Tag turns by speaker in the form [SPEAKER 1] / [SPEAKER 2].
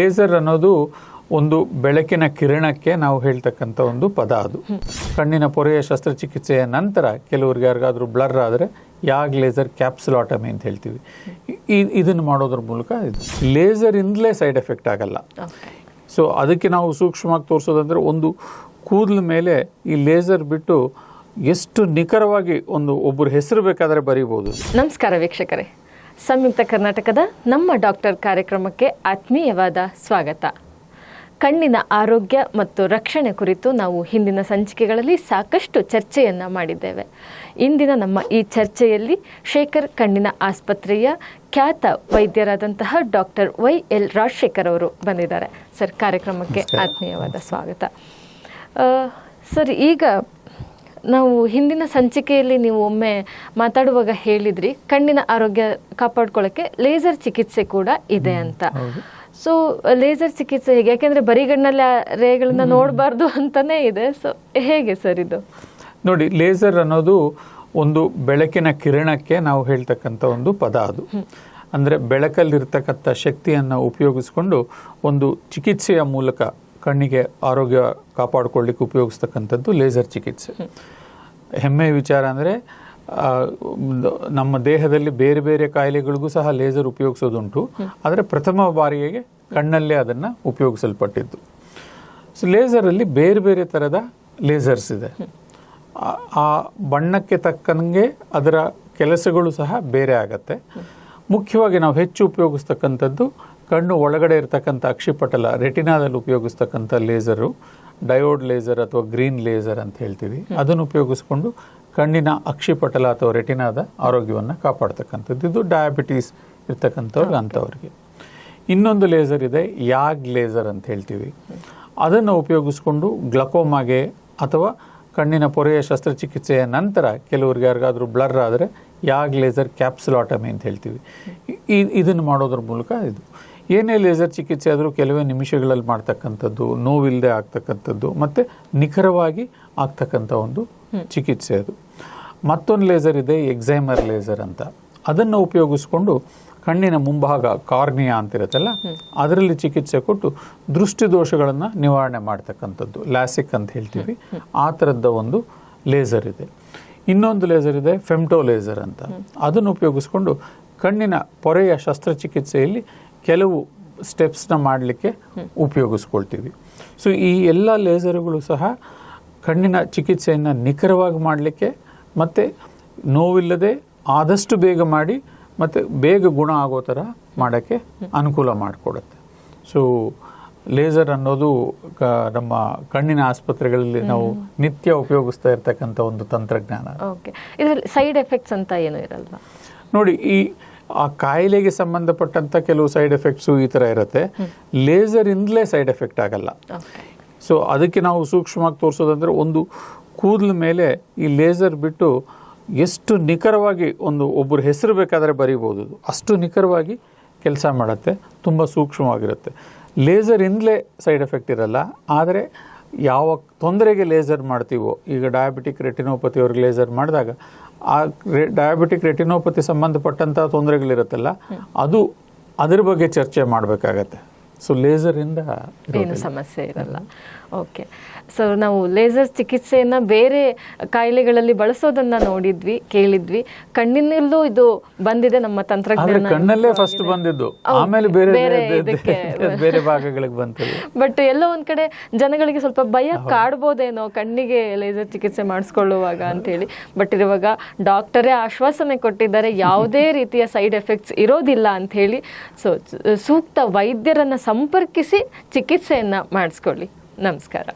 [SPEAKER 1] Laser ಅನ್ನೋದು ಒಂದು ಬೆಳಕಿನ ಕಿರಣಕ್ಕೆ ನಾವು ಹೇಳ್ತಕ್ಕಂಥ ಒಂದು ಪದ ಅದು. ಕಣ್ಣಿನ ಪೊರೆಯ ಶಸ್ತ್ರಚಿಕಿತ್ಸೆಯ ನಂತರ ಕೆಲವ್ರಿಗೆ ಯಾರಿಗಾದ್ರೂ ಬ್ಲರ್ ಆದರೆ ಯಾಗ್ ಲೇಸರ್ ಕ್ಯಾಪ್ಸುಲಾಟಮಿ ಅಂತ ಹೇಳ್ತೀವಿ. ಇದನ್ನು ಮಾಡೋದ್ರ ಮೂಲಕ ಇದು. ಲೇಸರಿಂದಲೇ ಸೈಡ್ ಎಫೆಕ್ಟ್ ಆಗಲ್ಲ. ಸೊ ಅದಕ್ಕೆ ನಾವು ಸೂಕ್ಷ್ಮವಾಗಿ ತೋರಿಸೋದಂದ್ರೆ ಒಂದು ಕೂದಲ ಮೇಲೆ ಈ ಲೇಸರ್ ಬಿಟ್ಟು ಎಷ್ಟು ನಿಖರವಾಗಿ ಒಂದು ಒಬ್ಬರು ಹೆಸರು ಬೇಕಾದರೆ ಬರೀಬೋದು.
[SPEAKER 2] ನಮಸ್ಕಾರ ವೀಕ್ಷಕರೇ. ಸಂಯುಕ್ತ ಕರ್ನಾಟಕದ ನಮ್ಮ ಡಾಕ್ಟರ್ ಕಾರ್ಯಕ್ರಮಕ್ಕೆ ಆತ್ಮೀಯವಾದ ಸ್ವಾಗತ. ಕಣ್ಣಿನ ಆರೋಗ್ಯ ಮತ್ತು ರಕ್ಷಣೆ ಕುರಿತು ನಾವು ಹಿಂದಿನ ಸಂಚಿಕೆಗಳಲ್ಲಿ ಸಾಕಷ್ಟು ಚರ್ಚೆಯನ್ನು ಮಾಡಿದ್ದೇವೆ. ಇಂದಿನ ನಮ್ಮ ಈ ಚರ್ಚೆಯಲ್ಲಿ ಶೇಖರ್ ಕಣ್ಣಿನ ಆಸ್ಪತ್ರೆಯ ಖ್ಯಾತ ವೈದ್ಯರಾದಂತಹ ಡಾಕ್ಟರ್ ವೈ ಎಲ್ ರಾಜಶೇಖರ್ ಅವರು ಬಂದಿದ್ದಾರೆ. ಸರ್ ಕಾರ್ಯಕ್ರಮಕ್ಕೆ ಆತ್ಮೀಯವಾದ ಸ್ವಾಗತ. ಸರ್ ಈಗ ನಾವು ಹಿಂದಿನ ಸಂಚಿಕೆಯಲ್ಲಿ ನೀವು ಒಮ್ಮೆ ಮಾತಾಡುವಾಗ ಹೇಳಿದ್ರಿ ಕಣ್ಣಿನ ಆರೋಗ್ಯ ಕಾಪಾಡ್ಕೊಳ್ಳೋಕ್ಕೆ ಲೇಸರ್ ಚಿಕಿತ್ಸೆ ಕೂಡ ಇದೆ ಅಂತ. ಸೊ ಲೇಸರ್ ಚಿಕಿತ್ಸೆ ಹೇಗೆ? ಯಾಕೆಂದ್ರೆ ಬರಿಗಣ್ಣಲ್ಲಿ ಆ ರೇಗಳನ್ನ ನೋಡಬಾರ್ದು ಅಂತಾನೆ ಇದೆ. ಸೊ ಹೇಗೆ ಸರ್ ಇದು?
[SPEAKER 1] ನೋಡಿ ಲೇಸರ್ ಅನ್ನೋದು ಒಂದು ಬೆಳಕಿನ ಕಿರಣಕ್ಕೆ ನಾವು ಹೇಳ್ತಕ್ಕಂಥ ಒಂದು ಪದ ಅದು. ಅಂದರೆ ಬೆಳಕಲ್ಲಿರ್ತಕ್ಕಂಥ ಶಕ್ತಿಯನ್ನು ಉಪಯೋಗಿಸ್ಕೊಂಡು ಒಂದು ಚಿಕಿತ್ಸೆಯ ಮೂಲಕ ಕಣ್ಣಿಗೆ ಆರೋಗ್ಯ ಕಾಪಾಡಿಕೊಳ್ಳಿಕ್ಕೆ ಉಪಯೋಗಿಸ್ತಕ್ಕಂಥದ್ದು ಲೇಸರ್ ಚಿಕಿತ್ಸೆ. ಹೆಮ್ಮೆಯ ವಿಚಾರ ಅಂದರೆ ನಮ್ಮ ದೇಹದಲ್ಲಿ ಬೇರೆ ಬೇರೆ ಕಾಯಿಲೆಗಳಿಗೂ ಸಹ ಲೇಸರ್ ಉಪಯೋಗಿಸೋದುಂಟು. ಆದರೆ ಪ್ರಥಮ ಬಾರಿಗೆ ಕಣ್ಣಲ್ಲೇ ಅದನ್ನು ಉಪಯೋಗಿಸಲ್ಪಟ್ಟಿದ್ದು. ಸೊ ಲೇಸರಲ್ಲಿ ಬೇರೆ ಬೇರೆ ಥರದ ಲೇಸರ್ಸ್ ಇದೆ. ಆ- ಬಣ್ಣಕ್ಕೆ ತಕ್ಕಂಗೆ ಅದರ ಕೆಲಸಗಳು ಸಹ ಬೇರೆ ಆಗತ್ತೆ. ಮುಖ್ಯವಾಗಿ ನಾವು ಹೆಚ್ಚು ಉಪಯೋಗಿಸ್ತಕ್ಕಂಥದ್ದು ಕಣ್ಣು ಒಳಗಡೆ ಇರತಕ್ಕಂಥ ಅಕ್ಷಿಪಟಲ ರೆಟಿನಾದಲ್ಲಿ ಉಪಯೋಗಿಸ್ತಕ್ಕಂಥ ಲೇಸರು ಡಯೋಡ್ ಲೇಸರ್ ಅಥವಾ ಗ್ರೀನ್ ಲೇಸರ್ ಅಂತ ಹೇಳ್ತೀವಿ. ಅದನ್ನು ಉಪಯೋಗಿಸ್ಕೊಂಡು ಕಣ್ಣಿನ ಅಕ್ಷಿಪಟಲ ಅಥವಾ ರೆಟಿನಾದ ಆರೋಗ್ಯವನ್ನು ಕಾಪಾಡ್ತಕ್ಕಂಥದ್ದು. ಇದು ಡಯಾಬಿಟೀಸ್ ಇರ್ತಕ್ಕಂಥವ್ರಿಗೆ ಅಂಥವ್ರಿಗೆ. ಇನ್ನೊಂದು ಲೇಸರ್ ಇದೆ ಯಾಗ್ ಲೇಸರ್ ಅಂತ ಹೇಳ್ತೀವಿ. ಅದನ್ನು ಉಪಯೋಗಿಸ್ಕೊಂಡು ಗ್ಲಕೋಮಾಗೆ ಅಥವಾ ಕಣ್ಣಿನ ಪೊರೆಯ ಶಸ್ತ್ರಚಿಕಿತ್ಸೆಯ ನಂತರ ಕೆಲವ್ರಿಗೆ ಯಾರಿಗಾದರೂ ಬ್ಲರ್ ಆದರೆ ಯಾಗ್ ಲೇಸರ್ ಕ್ಯಾಪ್ಸುಲಾಟಮಿ ಅಂತ ಹೇಳ್ತೀವಿ. ಇದನ್ನು ಮಾಡೋದ್ರ ಮೂಲಕ ಇದು. ಏನೇ ಲೇಸರ್ ಚಿಕಿತ್ಸೆ ಆದರೂ ಕೆಲವೇ ನಿಮಿಷಗಳಲ್ಲಿ ಮಾಡ್ತಕ್ಕಂಥದ್ದು ನೋವಿಲ್ಲದೆ ಆಗ್ತಕ್ಕಂಥದ್ದು ಮತ್ತು ನಿಖರವಾಗಿ ಆಗ್ತಕ್ಕಂಥ ಒಂದು ಚಿಕಿತ್ಸೆ ಅದು. ಮತ್ತೊಂದು ಲೇಸರ್ ಇದೆ ಎಕ್ಸೈಮರ್ ಲೇಸರ್ ಅಂತ. ಅದನ್ನು ಉಪಯೋಗಿಸ್ಕೊಂಡು ಕಣ್ಣಿನ ಮುಂಭಾಗ ಕಾರ್ನಿಯಾ ಅಂತಿರುತ್ತಲ್ಲ ಅದರಲ್ಲಿ ಚಿಕಿತ್ಸೆ ಕೊಟ್ಟು ದೃಷ್ಟಿ ದೋಷಗಳನ್ನು ನಿವಾರಣೆ ಮಾಡ್ತಕ್ಕಂಥದ್ದು. ಲ್ಯಾಸಿಕ್ ಅಂತ ಹೇಳ್ತೀವಿ. ಆ ಥರದ ಒಂದು ಲೇಸರ್ ಇದೆ. ಇನ್ನೊಂದು ಲೇಸರ್ ಇದೆ ಫೆಮ್ಟೋ ಲೇಸರ್ ಅಂತ. ಅದನ್ನು ಉಪಯೋಗಿಸ್ಕೊಂಡು ಕಣ್ಣಿನ ಪೊರೆಯ ಶಸ್ತ್ರಚಿಕಿತ್ಸೆಯಲ್ಲಿ ಕೆಲವು ಸ್ಟೆಪ್ಸ್ನ ಮಾಡಲಿಕ್ಕೆ ಉಪಯೋಗಿಸ್ಕೊಳ್ತೀವಿ. ಸೊ ಈ ಎಲ್ಲ ಲೇಸರ್ಗಳು ಸಹ ಕಣ್ಣಿನ ಚಿಕಿತ್ಸೆಯನ್ನು ನಿಖರವಾಗಿ ಮಾಡಲಿಕ್ಕೆ ಮತ್ತು ನೋವಿಲ್ಲದೆ ಆದಷ್ಟು ಬೇಗ ಮಾಡಿ ಮತ್ತು ಬೇಗ ಗುಣ ಆಗೋ ಥರ ಮಾಡೋಕ್ಕೆ ಅನುಕೂಲ ಮಾಡಿಕೊಡುತ್ತೆ. ಸೊ ಲೇಸರ್ ಅನ್ನೋದು ನಮ್ಮ ಕಣ್ಣಿನ ಆಸ್ಪತ್ರೆಗಳಲ್ಲಿ ನಾವು ನಿತ್ಯ ಉಪಯೋಗಿಸ್ತಾ ಇರ್ತಕ್ಕಂಥ ಒಂದು ತಂತ್ರಜ್ಞಾನ.
[SPEAKER 2] ಓಕೆ. ಇದರಲ್ಲಿ ಸೈಡ್ ಎಫೆಕ್ಟ್ಸ್ ಅಂತ ಏನು ಇರಲ್ವಾ?
[SPEAKER 1] ನೋಡಿ ಈ ಆ ಕಾಯಿಲೆಗೆ ಸಂಬಂಧಪಟ್ಟಂತ ಕೆಲವು ಸೈಡ್ ಎಫೆಕ್ಟ್ಸು ಈ ಥರ ಇರುತ್ತೆ. ಲೇಸರಿಂದಲೇ ಸೈಡ್ ಎಫೆಕ್ಟ್ ಆಗಲ್ಲ. ಸೊ ಅದಕ್ಕೆ ನಾವು ಸೂಕ್ಷ್ಮವಾಗಿ ತೋರಿಸೋದಂದ್ರೆ ಒಂದು ಕೂದಲ ಮೇಲೆ ಈ ಲೇಸರ್ ಬಿಟ್ಟು ಎಷ್ಟು ನಿಖರವಾಗಿ ಒಂದು ಒಬ್ಬರು ಹೆಸರು ಬೇಕಾದರೆ ಬರೀಬಹುದು ಅದು. ಅಷ್ಟು ನಿಖರವಾಗಿ ಕೆಲಸ ಮಾಡುತ್ತೆ. ತುಂಬ ಸೂಕ್ಷ್ಮವಾಗಿರುತ್ತೆ. ಲೇಸರಿಂದಲೇ ಸೈಡ್ ಎಫೆಕ್ಟ್ ಇರಲ್ಲ ಆದರೆ ಯಾವ ತೊಂದರೆಗೆ ಲೇಸರ್ ಮಾಡ್ತೀವೋ ಈಗ ಡಯಾಬಿಟಿಕ್ ರೆಟಿನೋಪತಿ ಅವ್ರಿಗೆ ಲೇಸರ್ ಮಾಡಿದಾಗ ಆ ಡಯಾಬಿಟಿಕ್ ರೆಟಿನೋಪತಿ ಸಂಬಂಧಪಟ್ಟಂಥ ತೊಂದರೆಗಳಿರುತ್ತಲ್ಲ ಅದು ಅದ್ರ ಬಗ್ಗೆ ಚರ್ಚೆ ಮಾಡಬೇಕಾಗತ್ತೆ. ಸೊ ಲೇಸರಿಂದ
[SPEAKER 2] ಏನು ಸಮಸ್ಯೆ ಇರಲ್ಲ. ಓಕೆ. ಸೊ ನಾವು ಲೇಸರ್ ಚಿಕಿತ್ಸೆಯನ್ನು ಬೇರೆ ಕಾಯಿಲೆಗಳಲ್ಲಿ ಬಳಸೋದನ್ನ ನೋಡಿದ್ವಿ ಕೇಳಿದ್ವಿ. ಕಣ್ಣಿನಲ್ಲೂ ಇದು ಬಂದಿದೆ ನಮ್ಮ ತಂತ್ರಜ್ಞಾನ
[SPEAKER 1] ಕಣ್ಣಲ್ಲೇ ಫಸ್ಟ್ ಬಂದಿದ್ದು. ಆಮೇಲೆ ಬೇರೆ
[SPEAKER 2] ಬೇರೆ
[SPEAKER 1] ಬೇರೆ- ಭಾಗಗಳಿಗೆ ಬಂತು
[SPEAKER 2] ಬಟ್ ಎಲ್ಲೋ ಒಂದ್ ಕಡೆ ಜನಗಳಿಗೆ ಸ್ವಲ್ಪ ಭಯ ಕಾಡ್ಬೋದೇನೋ ಕಣ್ಣಿಗೆ ಲೇಸರ್ ಚಿಕಿತ್ಸೆ ಮಾಡಿಸ್ಕೊಳ್ಳುವಾಗ ಅಂತೇಳಿ. ಬಟ್ ಇರುವಾಗ ಡಾಕ್ಟರೇ ಆಶ್ವಾಸನೆ ಕೊಟ್ಟಿದ್ದಾರೆ ಯಾವುದೇ ರೀತಿಯ ಸೈಡ್ ಎಫೆಕ್ಟ್ಸ್ ಇರೋದಿಲ್ಲ ಅಂತ ಹೇಳಿ ಸೊ ಸೂಕ್ತ ವೈದ್ಯರನ್ನ ಸಂಪರ್ಕಿಸಿ ಚಿಕಿತ್ಸೆಯನ್ನು ಮಾಡಿಸ್ಕೊಳ್ಳಿ. ನಮಸ್ಕಾರ.